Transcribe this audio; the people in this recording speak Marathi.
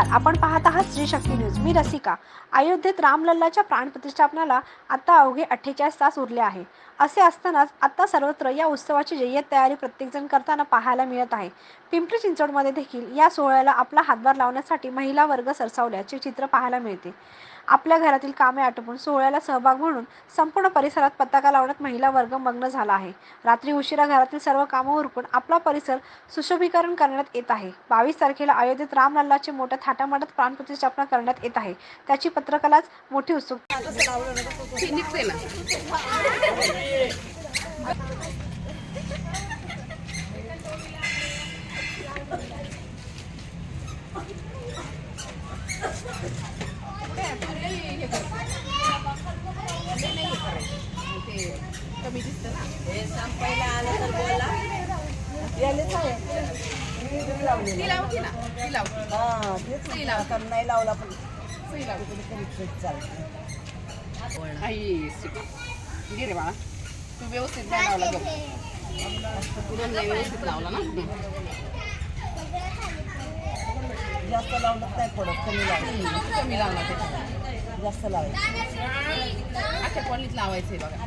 नमस्कार. आपण पाहत आहात श्री शक्ती न्यूज. मी रसिका. अयोध्येत रामलल्लाच्या प्राणप्रतिष्ठापनाला आता अवघे अठ्ठेचाळीस तास उरले आहे. असे असतानाच आता सर्वत्र या उत्सवाची जय्यत तयारी प्रत्येकजण करताना पाहायला मिळत आहे. पिंपरी चिंचवडमध्ये देखील या सोहळ्याला आपला हातभार लावण्यासाठी महिला वर्ग सरसावल्याचे चित्र पाहायला मिळते. आपल्या घरातील कामे आटोपून सोहळ्याला सहभाग म्हणून संपूर्ण परिसरात पताका लावण्यात महिला वर्ग मग्न झाला आहे रात्री उशिरा घरातील सर्व कामं उरकून आपला परिसर सुशोभीकरण करण्यात येत आहे बावीस तारखेला अयोध्येत रामलल्लाचे मोठ्या थाटामाटात प्राणप्रतिष्ठापना करण्यात येत आहे त्याची पत्रकलाच मोठी उत्सुकता Thank you ना कमी दिसतं ना ती लावते ना? ती लावते ती लावते नाही लावला पण. ती लावते आई शिक. घे रे बाळा. तू व्यवस्थित नाही लावला बघ. तू दोन नाही व्यवस्थित लावला ना? जास्त लावलं नाही पडत कमी लावलं. कमी लावला ते जास्त लावायचं. अख्ख्या कॉलनीत लावायचंय बघा.